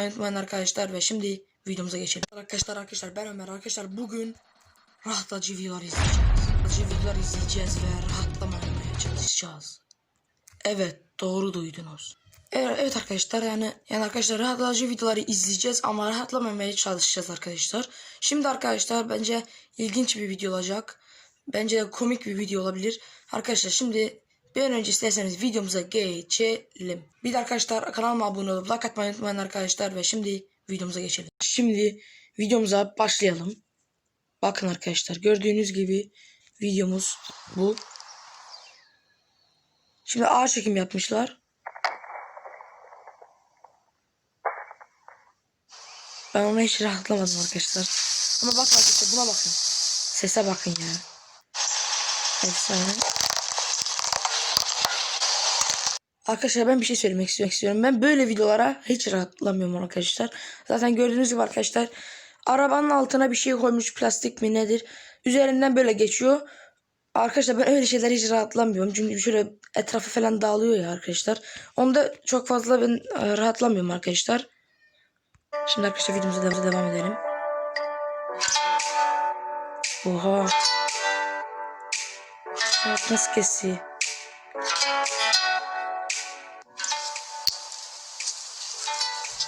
unutmayın arkadaşlar ve şimdi videomuza geçelim. Arkadaşlar arkadaşlar ben Ömer arkadaşlar bugün rahatlatıcı videolar izleyeceğiz. Rahatlatıcı videolar izleyeceğiz ve rahatlamaya çalışacağız. Evet doğru duydunuz. Evet, evet arkadaşlar yani yani arkadaşlar rahatlatıcı videoları izleyeceğiz ama rahatlamamaya çalışacağız arkadaşlar. Şimdi arkadaşlar bence ilginç bir video olacak. Bence de komik bir video olabilir. Arkadaşlar şimdi bir an önce isterseniz videomuza geçelim. Bir de arkadaşlar kanalıma abone olup like atmayı unutmayın arkadaşlar ve şimdi videomuza geçelim. Şimdi videomuza başlayalım. Bakın arkadaşlar gördüğünüz gibi videomuz bu. Şimdi ağır çekim yapmışlar. Ben ona hiç rahatlamadım arkadaşlar. Ama bakın arkadaşlar buna bakın. Sese bakın ya. Efsane. Arkadaşlar ben bir şey söylemek istiyorum. Ben böyle videolara hiç rahatlamıyorum arkadaşlar. Zaten gördüğünüz gibi arkadaşlar arabanın altına bir şey koymuş plastik mi nedir. Üzerinden böyle geçiyor. Arkadaşlar ben öyle şeyler hiç rahatlamıyorum. Çünkü şöyle etrafı falan dağılıyor ya arkadaşlar. Onda çok fazla ben e, rahatlamıyorum arkadaşlar. Şimdi arkadaşlar videomuza devam- edelim. Oha. Nasıl kesiyor.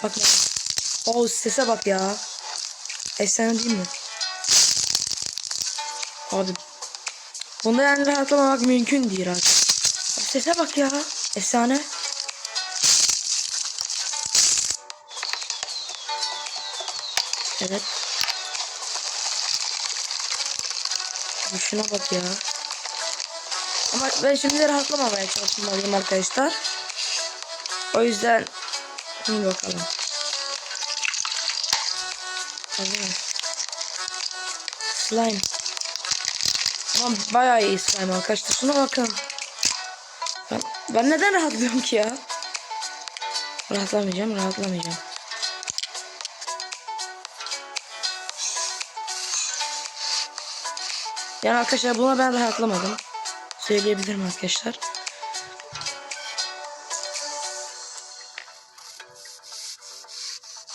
Bak. O sese bak ya. Efsane değil mi? Abi. Bunda yani rahatlamamak mümkün değil artık. Sese bak ya. Efsane. Evet. Abi şuna bak ya. Ama ben şimdi rahatlamamaya çalışmalıyım arkadaşlar. O yüzden şimdi bakalım. Mi? Slime. Ama bayağı iyi slime arkadaşlar. Şuna bakın. Ben, ben neden rahatlıyorum ki ya? Rahatlamayacağım, rahatlamayacağım. Yani arkadaşlar buna ben rahatlamadım. Söyleyebilirim arkadaşlar.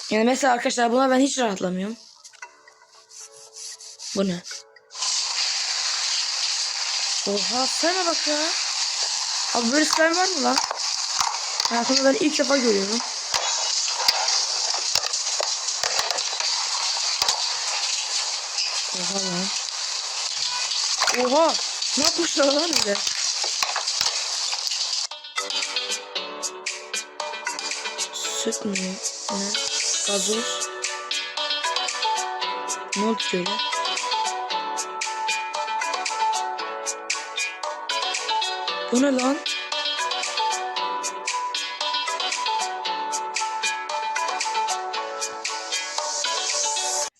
Yani mesela arkadaşlar buna ben hiç rahatlamıyorum. Bu ne? Oha sana bak ya. Abi böyle slime var mı lan? Hayatımda ben ilk defa görüyorum. Oha lan. Oha! Ne yapmışlar lan öyle? Süt mü? Ne? Gazoz. Ne oldu ki öyle? Bu ne lan?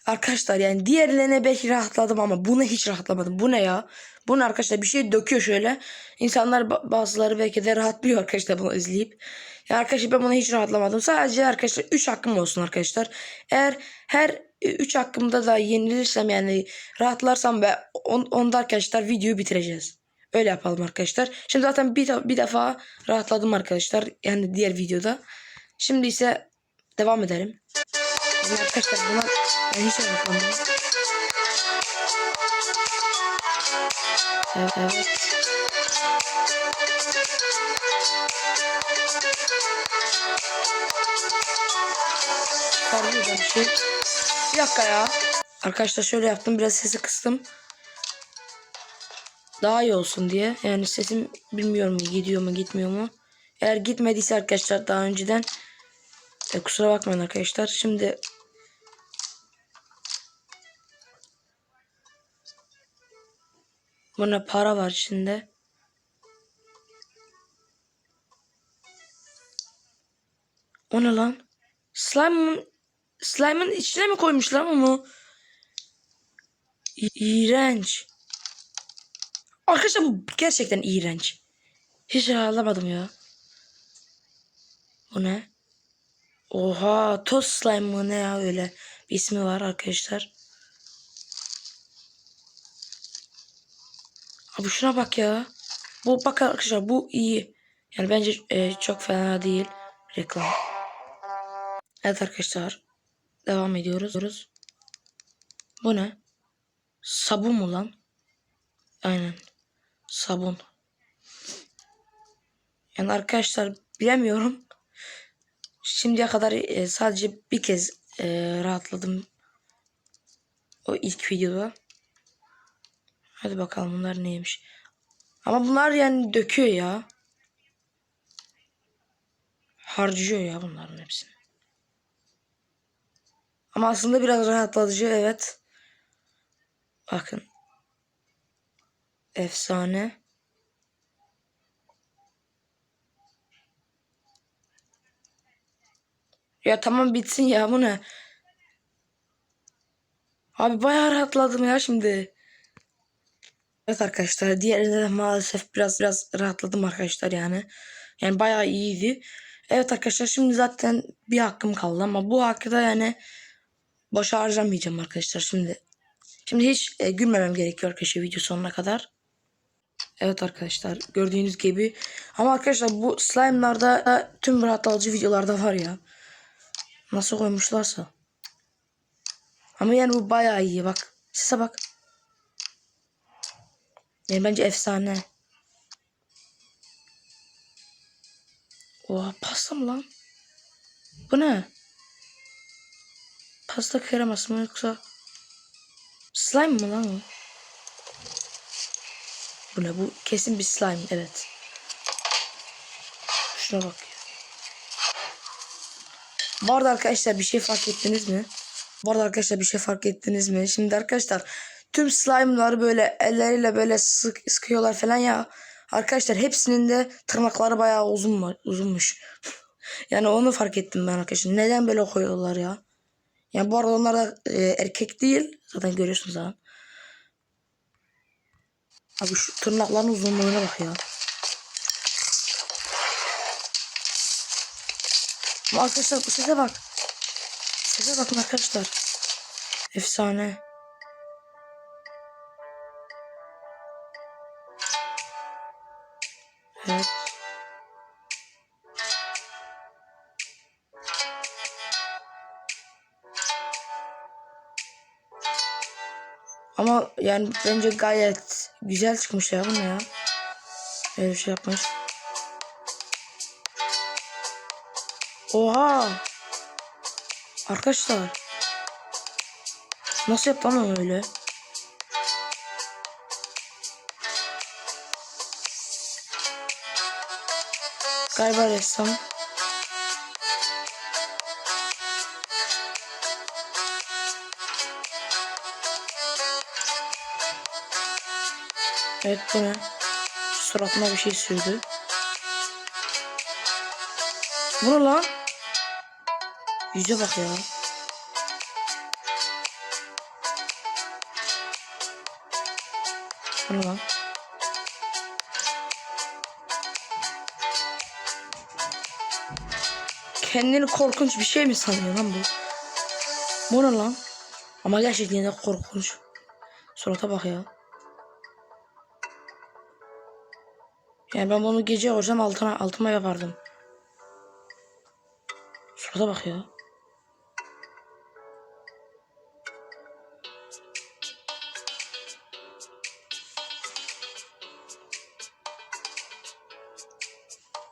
Arkadaşlar yani diğerlerine belki rahatladım ama buna hiç rahatlamadım. Bu ne ya? Bu ne arkadaşlar? Bir şey döküyor şöyle. İnsanlar ba- bazıları belki de rahatlıyor arkadaşlar bunu izleyip. Ya arkadaşlar ben buna hiç rahatlamadım. Sadece arkadaşlar 3 hakkım olsun arkadaşlar. Eğer her 3 hakkımda da yenilirsem yani rahatlarsam ve on, onda arkadaşlar videoyu bitireceğiz. Öyle yapalım arkadaşlar. Şimdi zaten bir, bir defa rahatladım arkadaşlar. Yani diğer videoda. Şimdi ise devam edelim. Yani arkadaşlar buna ben hiç rahatlamadım. Evet. Şey. Bir dakika ya. Arkadaşlar şöyle yaptım. Biraz sesi kıstım. Daha iyi olsun diye. Yani sesim bilmiyorum gidiyor mu gitmiyor mu. Eğer gitmediyse arkadaşlar daha önceden e, kusura bakmayın arkadaşlar. Şimdi Buna para var içinde. O ne lan? Slime'ın Slime'ın içine mi koymuşlar onu? İğrenç. Arkadaşlar bu gerçekten iğrenç. Hiç ağlamadım ya. Bu ne? Oha toz slime mı ne ya öyle bir ismi var arkadaşlar. Abi şuna bak ya. Bu bak arkadaşlar bu iyi. Yani bence e, çok fena değil reklam. Evet arkadaşlar. Devam ediyoruz. Bu ne? Sabun mu lan? Aynen. Sabun. Yani arkadaşlar bilemiyorum. Şimdiye kadar e, sadece bir kez e, rahatladım. O ilk videoda. Hadi bakalım bunlar neymiş. Ama bunlar yani döküyor ya. Harcıyor ya bunların hepsini. Ama aslında biraz rahatlatıcı evet. Bakın. Efsane. Ya tamam bitsin ya bu ne? Abi bayağı rahatladım ya şimdi. Evet arkadaşlar diğerinde de maalesef biraz biraz rahatladım arkadaşlar yani. Yani bayağı iyiydi. Evet arkadaşlar şimdi zaten bir hakkım kaldı ama bu hakkı da yani boşa harcamayacağım arkadaşlar şimdi. Şimdi hiç e, gülmemem gerekiyor arkadaşlar video sonuna kadar. Evet arkadaşlar gördüğünüz gibi ama arkadaşlar bu slime'larda da tüm rahatlatıcı videolarda var ya. Nasıl koymuşlarsa. Ama yani bu bayağı iyi bak. Sese bak. Yani bence efsane. Oha pasta mı lan? Bu ne? Pasta kreması mı yoksa slime mı lan o? Bu ne? Bu kesin bir slime evet. Şuna bak ya. Bu arada arkadaşlar bir şey fark ettiniz mi? Bu arada arkadaşlar bir şey fark ettiniz mi? Şimdi arkadaşlar tüm slime'ları böyle elleriyle böyle sık sıkıyorlar falan ya. Arkadaşlar hepsinin de tırnakları bayağı uzun uzunmuş. yani onu fark ettim ben arkadaşlar. Neden böyle koyuyorlar ya? Yani bu arada onlar da e, erkek değil. Zaten görüyorsunuz ha. Abi şu tırnakların uzunluğuna bak ya. Ama arkadaşlar bu sese bak. Sese bakın arkadaşlar. Efsane. Ama yani bence gayet güzel çıkmış ya bu ne ya. Böyle bir şey yapmış. Oha. Arkadaşlar. Nasıl yaptı ama öyle? Galiba ressam. Evet bu ne? Suratına bir şey sürdü. Bu ne lan? Yüze bak ya. Bu ne lan? Kendini korkunç bir şey mi sanıyor lan bu? Bu ne lan? Ama gerçekten de korkunç. Surata bak ya. Yani ben bunu gece olsam altına altıma yapardım. Surata bak ya.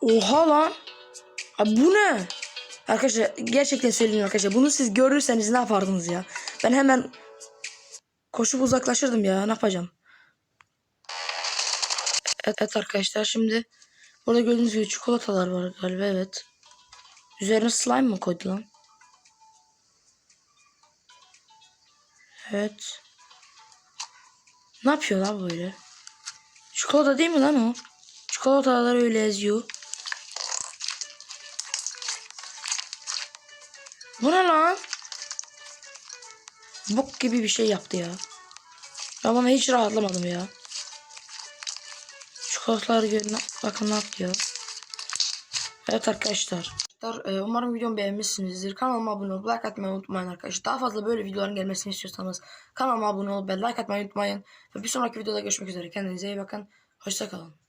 Oha lan. Abi bu ne? Arkadaşlar gerçekten söyleyeyim arkadaşlar. Bunu siz görürseniz ne yapardınız ya? Ben hemen koşup uzaklaşırdım ya. Ne yapacağım? Evet, arkadaşlar şimdi burada gördüğünüz gibi çikolatalar var galiba evet. Üzerine slime mı koydu lan? Evet. Ne yapıyor lan böyle? Çikolata değil mi lan o? Çikolatalar öyle eziyor. Bu ne lan? Bok gibi bir şey yaptı ya. Ama hiç rahatlamadım ya. Çikolataları görün. Bakın ne yapıyor. Evet arkadaşlar. Arkadaşlar, e, Umarım videomu beğenmişsinizdir. Kanalıma abone olup like atmayı unutmayın arkadaşlar. Daha fazla böyle videoların gelmesini istiyorsanız kanalıma abone olup like atmayı unutmayın. Ve bir sonraki videoda görüşmek üzere. Kendinize iyi bakın. Hoşçakalın.